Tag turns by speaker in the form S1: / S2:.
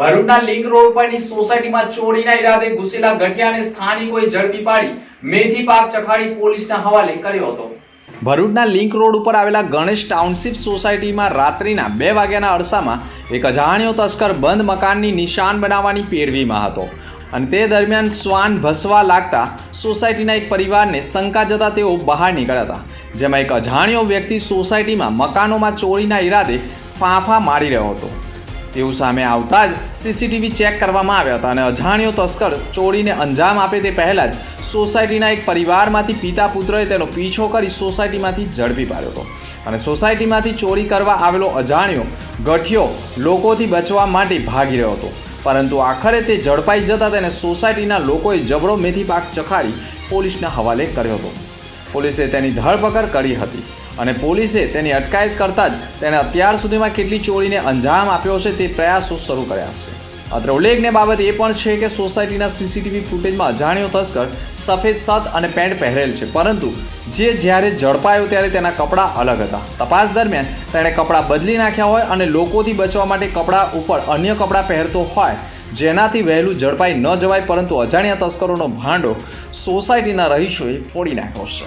S1: ભરૂચના link road પરની સોસાયટીમાં ચોરીના ઈરાદે ઘૂસેલા ગઠિયાને સ્થાનિકોએ ઝડપી પાડી. મેથી પાક ચખાડી પોલીસના હવાલે કર્યો હતો. ભરૂચના લિંક રોડ ઉપર આવેલા ગણેશ ટાઉનશીપ સોસાયટીમાં રાત્રિના બે વાગ્યાના અરસામાં એક અજાણ્યો તસ્કર બંધ મકાનની નિશાન બનાવવાની પેરવીમાં હતો. અને તે દરમિયાન શ્વાન ભસવા લાગતા સોસાયટીના એક પરિવારને શંકા જતા તેઓ બહાર નીકળ્યા હતા. જેમાં એક અજાણ્યો વ્યક્તિ સોસાયટીમાં મકાનોમાં ચોરીના ઈરાદે ફાંફા મારી રહ્યો હતો. તેવું સામે આવતા જ સીસીટીવી ચેક કરવામાં આવ્યા હતા અને અજાણ્યો તસ્કર ચોરીને અંજામ આપે તે પહેલાં જ સોસાયટીના એક પરિવારમાંથી પિતા પુત્રએ તેનો પીછો કરી સોસાયટીમાંથી ઝડપી પાડ્યો હતો. અને સોસાયટીમાંથી ચોરી કરવા આવેલો અજાણ્યો ગઠિયો લોકોથી બચવા માટે ભાગી રહ્યો હતો. પરંતુ આખરે તે ઝડપાઈ જતાં તેને સોસાયટીના લોકોએ જબરો મેથી પાક ચખાડી પોલીસના હવાલે કર્યો હતો. પોલીસે તેની ધરપકડ કરી હતી. અને પોલીસે તેની અટકાયત કરતાં જ તેને અત્યાર સુધીમાં કેટલી ચોરીને અંજામ આપ્યો છે તે પ્રયાસો શરૂ કર્યા છે. અત્રે ઉલ્લેખનીય બાબત એ પણ છે કે સોસાયટીના સીસીટીવી ફૂટેજમાં અજાણ્યો તસ્કર સફેદ શર્ટ અને પેન્ટ પહેરેલ છે, પરંતુ જે જ્યારે ઝડપાયો ત્યારે તેના કપડાં અલગ હતા. તપાસ દરમિયાન તેણે કપડાં બદલી નાખ્યા હોય અને લોકોથી બચવા માટે કપડાં ઉપર અન્ય કપડાં પહેરતો હોય, જેનાથી વહેલું ઝડપાઈ ન જવાય, પરંતુ અજાણ્યા તસ્કરોનો ભાંડો સોસાયટીના રહીશોએ ફોડી નાખ્યો છે.